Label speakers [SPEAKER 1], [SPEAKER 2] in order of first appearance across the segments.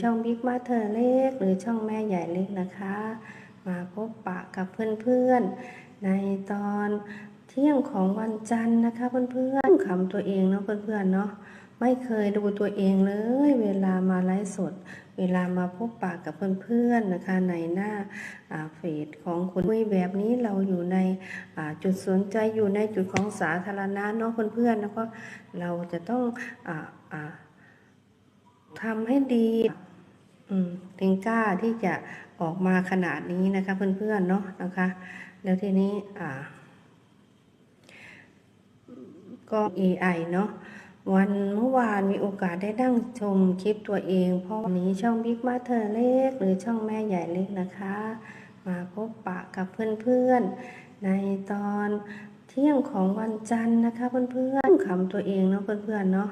[SPEAKER 1] ช่องบิ๊กมาเธอเล็ก หรือช่องแม่ใหญ่เล็กนะคะ มาพบปะกับเพื่อนๆ ในตอนเที่ยงของวันจันทร์นะคะเพื่อนๆขำตัวเองเนาะเพื่อนๆเนาะไม่เคยดูตัวเองเลย เวลามาไลฟ์สด เวลามาพบปะกับเพื่อนๆนะคะ ในหน้าเฟซของคุณคุยแบบนี้เราอยู่ในจุดสนใจอยู่ในจุดของสาธารณะเนาะเพื่อนๆแล้วก็เราจะต้องอทำให้ดี ถึงกล้าที่จะออกมาขนาดนี้นะคะเพื่อนๆเนาะนะคะ แล้วทีนี้อ่าก็ AI เนาะวันเมื่อวานมีโอกาสได้นั่งชมคลิปตัวเอง เพราะวันนี้ช่องบิ๊กมาเธอเล็ก หรือช่องแม่ใหญ่เล็กนะคะ มาพบปะกับเพื่อนๆ ในตอนเที่ยงของวันจันทร์นะคะเพื่อนๆขำตัวเองเนาะเพื่อนๆเนาะ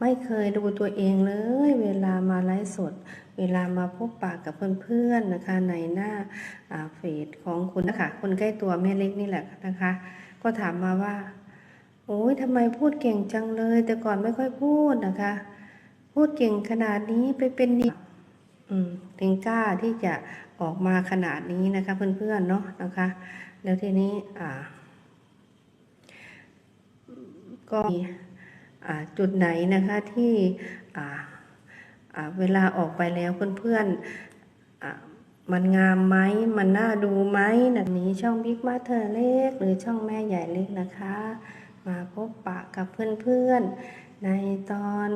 [SPEAKER 1] ไม่เคยดูตัวเองเลย เวลามาไลฟ์สด เวลามาพบปะกับเพื่อนๆนะคะ ในหน้าเฟซของคุณนะคะคนใกล้ตัวแม่เล็กนี่แหละนะคะ ก็ถามมาว่า โอ้ยทำไมพูดเก่งจังเลย แต่ก่อนไม่ค่อยพูดนะคะ พูดเก่งขนาดนี้ไปเป็นดีถึงกล้าที่จะออกมาขนาดนี้นะคะ เพื่อนๆเนาะนะคะ แล้วทีนี้อ่า ก็ จุดไหนนะคะที่เวลาออกไปแล้วเพื่อนๆมันงามไหมมันน่าดูไหมนะนี้ช่องบิ๊กมาเธอเล็ก หรือช่องแม่ใหญ่เล็กนะคะ มาพบปะกับเพื่อนๆ ในตอน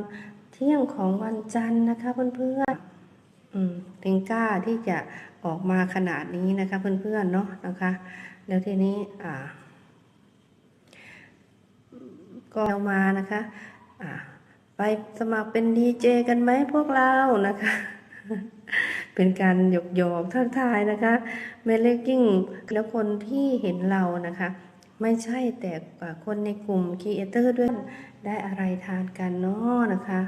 [SPEAKER 1] เที่ยงของวันจันทร์นะคะเพื่อนๆถึงกล้าที่จะออกมาขนาดนี้นะคะเพื่อนๆเนาะนะคะ แล้วทีนี้อ่า ก็เอามานะคะไปสมัครเป็นดีเจกันไหมพวกเรานะคะ เป็นการหยอกหยอกๆทักทายนะคะเมเล็กยิ่งแล้วคนที่เห็นเรานะคะ ไม่ใช่แต่คนในกลุ่มครีเอเตอร์ด้วยได้อะไรทานกันเนาะนะคะ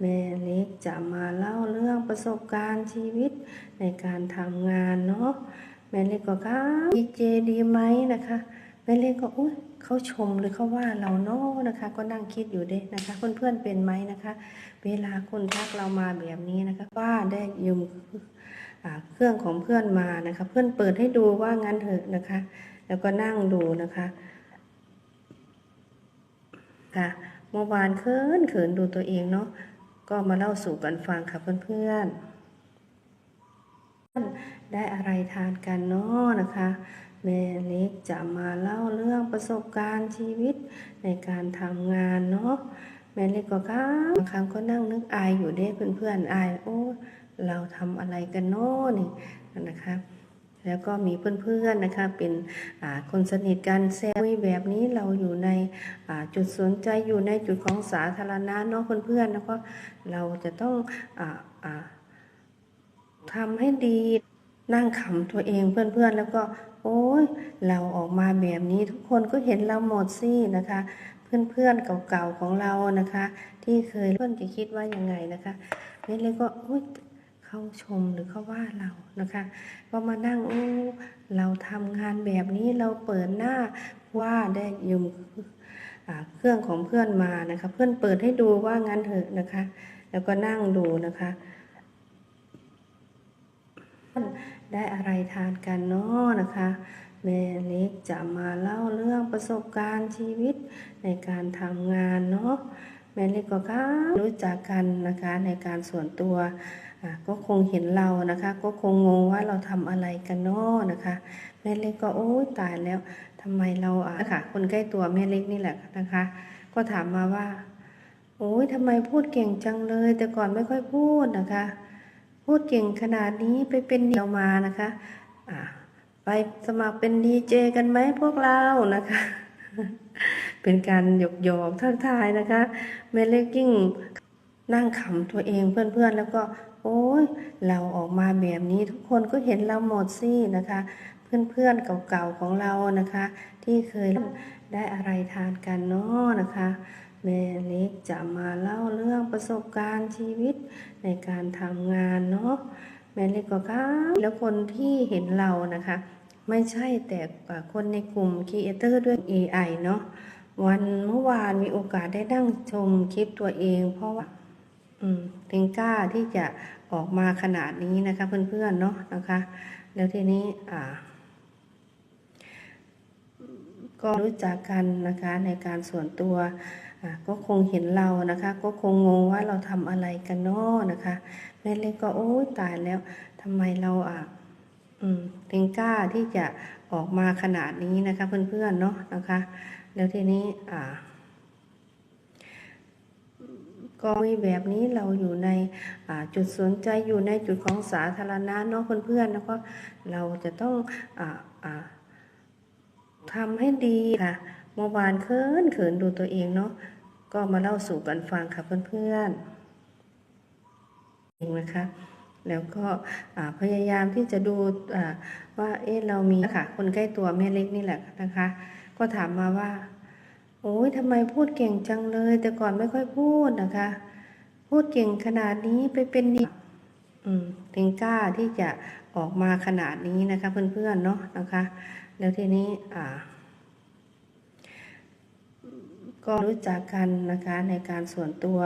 [SPEAKER 1] แม่เล็กจะมาเล่าเรื่องประสบการณ์ชีวิตในการทำงานเนาะแม่เล็กก็ครับดีเจดีไหมนะคะแม่เล็กก็อุ้ย เขาชมหรือเขาว่าเราเนาะนะคะ ก็นั่งคิดอยู่เด้นะคะ เพื่อนๆเป็นไหมนะคะ เวลาคนทักเรามาแบบนี้นะคะ ว่าได้ยืมเครื่องของเพื่อนมานะคะ เพื่อนเปิดให้ดูว่างั้นเถอะนะคะ แล้วก็นั่งดูนะคะค่ะเมื่อวานเขินเขินดูตัวเองเนาะก็มาเล่าสู่กันฟังค่ะเพื่อนๆ ได้อะไรทานกันเนาะนะคะแม่เล็กจะมาเล่าเรื่องประสบการณ์ชีวิตในการทำงานเนาะแม่เล็กก็ครับบางครั้งก็นั่งนึกอายอยู่เด้เพื่อนๆอายโอ้เราทำอะไรกันเนาะนี่นะคะแล้วก็มีเพื่อนๆนะคะเป็นคนสนิทกันแซวแบบนี้เราอยู่ในจุดสนใจอยู่ในจุดของสาธารณะเนาะเพื่อนๆแล้วก็เราจะต้องอ่าอ่า ทำให้ดี นั่งขำตัวเองเพื่อนๆ แล้วก็ โอ้ยเราออกมาแบบนี้ทุกคนก็เห็นเราหมดสินะคะ เพื่อนๆเก่าๆของเรานะคะ ที่เคยเพื่อนจะคิดว่ายังไงนะคะนี่เลยก็โอ้ยเขาชมหรือเขาว่าเรานะคะก็มานั่งโอ้เราทำงานแบบนี้เราเปิดหน้าว่าได้ยืมเครื่องของเพื่อนมานะคะ เพื่อนเปิดให้ดูว่างั้นเถอะนะคะ แล้วก็นั่งดูนะคะ ได้อะไรทานกันเนาะนะคะแม่เล็กจะมาเล่าเรื่องประสบการณ์ชีวิตในการทำงานเนาะแม่เล็กก็ครับรู้จักกันนะคะในการส่วนตัวก็คงเห็นเรานะคะ ก็คงงงว่าเราทำอะไรกันเนาะนะคะ แม่เล็กก็โอ้ยตายแล้วทำไมเราอะค่ะ คนใกล้ตัวแม่เล็กนี่แหละนะคะ ก็ถามมาว่า โอ้ยทำไมพูดเก่งจังเลย แต่ก่อนไม่ค่อยพูดนะคะ พูดเก่งขนาดนี้ไปเป็นเดียวมานะคะอ่าไปสมัครเป็นดีเจกันไหมพวกเรานะคะ เป็นการหยอกหยอกๆทักทายนะคะแม่เล็กยิ่งนั่งขำตัวเองเพื่อนๆ แล้วก็ โอ้ยเราออกมาแบบนี้ทุกคนก็เห็นเราหมดสินะคะ เพื่อนๆเก่าๆของเรานะคะ ที่เคยได้อะไรทานกันเนาะนะคะ แม่เล็กจะมาเล่าเรื่องประสบการณ์ชีวิตในการทำงานเนาะแม่เล็กก็ครับแล้วคนที่เห็นเรานะคะ ไม่ใช่แต่คนในกลุ่มครีเอเตอร์ด้วย AI เนาะวันเมื่อวานมีโอกาสได้นั่งชมคลิปตัวเอง เพราะว่าอืมถึงกล้าที่จะออกมาขนาดนี้นะคะ เพื่อนๆเนาะนะคะ แล้วทีนี้อ่าก็รู้จักกันนะคะในการส่วนตัว อะก็คงเห็นเรานะคะ ก็คงงงว่าเราทำอะไรกันนาะนะคะแม่เล็กก็โอ้ยตายแล้วทำไมเราอะอืมถึงกล้าที่จะออกมาขนาดนี้นะคะ เพื่อนๆเนาะนะคะ แล้วทีนี้อ่าก็มีแบบนี้เราอยู่ในจุดสนใจอยู่ในจุดของสาธารณะเนาะเพื่อนๆแล้วก็เราจะต้องอ่าอ่าทำให้ดีค่ะ เมื่อวานเขินเขินดูตัวเองเนาะก็มาเล่าสู่กันฟังค่ะเพื่อนๆเองนะคะ แล้วก็พยายามที่จะดูว่าเอ๊ะเรามีค่ะคนใกล้ตัวแม่เล็กนี่แหละนะคะ ก็ถามมาว่า โอ้ยทำไมพูดเก่งจังเลย แต่ก่อนไม่ค่อยพูดนะคะ พูดเก่งขนาดนี้ไปเป็นดีถึงกล้าที่จะออกมาขนาดนี้นะคะ เพื่อนๆเนาะนะคะ แล้วทีนี้อ่า ก็รู้จักกันนะคะในการส่วนตัว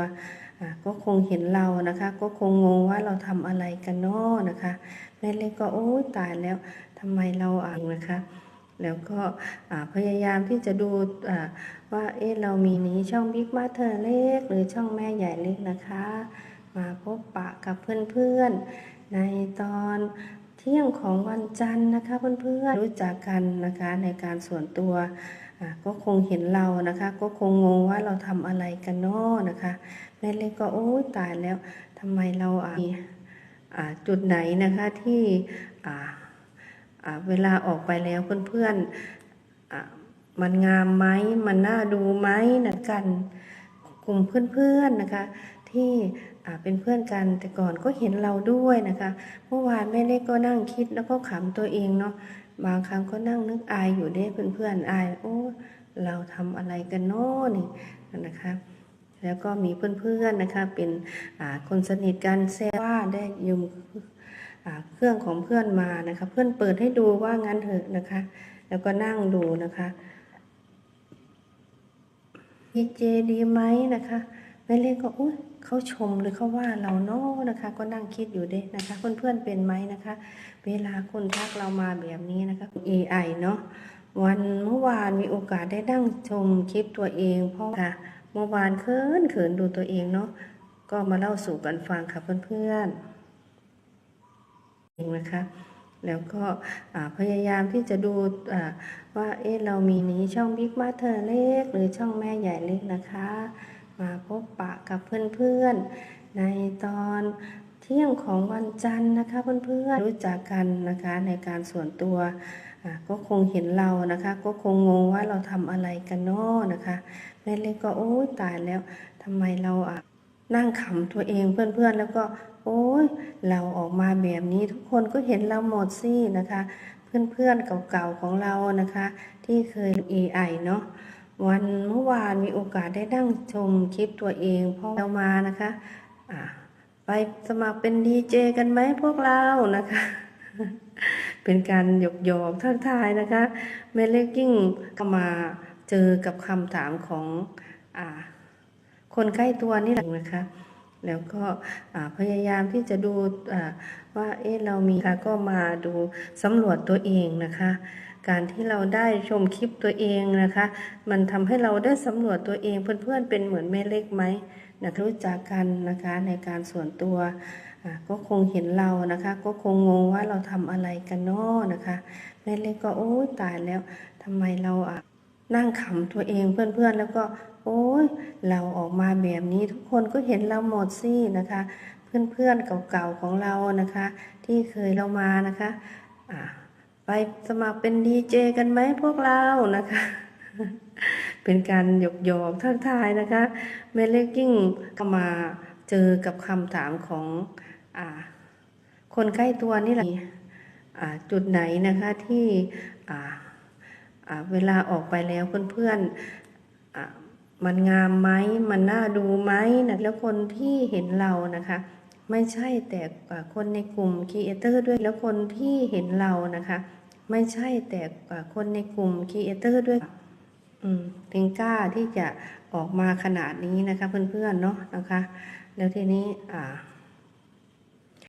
[SPEAKER 1] ก็คงเห็นเรานะคะ ก็คงงงว่าเราทำอะไรกันนาะนะคะแม่เล็กก็โอ้ยตายแล้วทำไมเราอ่านนะคะ แล้วก็พยายามที่จะดูว่าเอ๊ะเรามีนี้ช่องบิ๊กมาเธอเล็ก หรือช่องแม่ใหญ่เล็กนะคะ มาพบปะกับเพื่อนๆในตอนเที่ยงของวันจันทร์นะคะเพื่อนๆรู้จักกันนะคะในการส่วนตัว อ่าก็คงเห็นเรานะคะ ก็คงงงว่าเราทำอะไรกันนาะนะคะแม่เล็กก็โอ้ยตายแล้วทำไมเราอ่าจุดไหนนะคะที่อ่าเวลาออกไปแล้วเพื่อนๆมันงามไหมมันน่าดูไหมนะกันกลุ่มเพื่อนๆนะคะที่เป็นเพื่อนกันแต่ก่อนก็เห็นเราด้วยนะคะเมื่อวานแม่เล็กก็นั่งคิดแล้วก็ขำตัวเองเนาะ บางครั้งก็นั่งนึกอายอยู่เด้เพื่อนๆอาย โอ้ เราทำอะไรกันเนาะนี่นะคะ แล้วก็มีเพื่อนๆนะคะ เป็นคนสนิทกันแซวว่าได้ยืมเครื่องของเพื่อนมานะคะ เพื่อนเปิดให้ดูว่างั้นเถอะนะคะ แล้วก็นั่งดูนะคะดีเจดีไหมนะคะแม่เล็กก็อุ้ย เขาชมหรือเขาว่าเราเนาะนะคะ ก็นั่งคิดอยู่เด้นะคะเพื่อนๆเป็นไหมนะคะ เวลาคนทักเรามาแบบนี้นะคะ AI เนาะวันเมื่อวานมีโอกาสได้นั่งชมคลิปตัวเอง เพราะค่ะเมื่อวานเขินเขินดูตัวเองเนาะก็มาเล่าสู่กันฟังค่ะเพื่อนๆเองนะคะแล้วก็พยายามที่จะดูว่าเอ๊ะเรามีนี้ช่องบิ๊กมาเธอเล็ก หรือช่องแม่ใหญ่เล็กนะคะ มาพบปะกับเพื่อนๆ ในตอนเที่ยงของวันจันทร์นะคะเพื่อนๆ รู้จักกันนะคะในการส่วนตัวก็คงเห็นเรานะคะ ก็คงงงว่าเราทำอะไรกันนาะนะคะแม่เล็กก็โอ้ยตายแล้วทำไมเราอะนั่งขำตัวเองเพื่อนๆ แล้วก็โอ้ยเราออกมาแบบนี้ทุกคนก็เห็นเราหมดสินะคะ เพื่อนๆเก่าๆของเรานะคะ ที่เคย AI เนาะ วันเมื่อวานมีโอกาสได้นั่งชมคลิปตัวเองพราะเรามานะคะอ่าไปสมัครเป็นดีเจกันไหมพวกเรานะคะ เป็นการหยอกหยอกๆทักทายนะคะแม่เล็กยิ่งก็มาเจอกับคำถามของอคนใกล้ตัวนี่แหละนะคะ แล้วก็พยายามที่จะดูว่าเอ๊ะเรามีค่ะก็มาดูสำรวจตัวเองนะคะ การที่เราได้ชมคลิปตัวเองนะคะ มันทำให้เราได้สำรวจตัวเองเพื่อนๆเป็นเหมือนแม่เล็กไหมนะรู้จักกันนะคะในการส่วนตัวก็คงเห็นเรานะคะ ก็คงงงว่าเราทำอะไรกันนาะนะคะแม่เล็กก็โอ้ยตายแล้วทำไมเราอะนั่งขำตัวเองเพื่อนๆ แล้วก็ โอ้ยเราออกมาแบบนี้ทุกคนก็เห็นเราหมดสินะคะ เพื่อนๆเก่าๆของเรานะคะ ที่เคยเรามานะคะอ่า ไปสมัครเป็นดีเจกันไหมพวกเรานะคะ เป็นการหยอกหยอกๆทักทายนะคะแม่เล็กยิ่งก็มาเจอกับคำถามของอคนใกล้ตัวนี่แหละจุดไหนนะคะที่เวลาออกไปแล้วเพื่อนๆมันงามไหมมันน่าดูไหมนะแล้วคนที่เห็นเรานะคะ ไม่ใช่แต่คนในกลุ่มครีเอเตอร์ด้วยแล้วคนที่เห็นเรานะคะ ไม่ใช่แต่อ่าคนในกลุ่มครีเอเตอร์ด้วยถึงกล้าที่จะออกมาขนาดนี้นะคะเพื่อนๆเนาะนะคะ แล้วทีนี้อ่า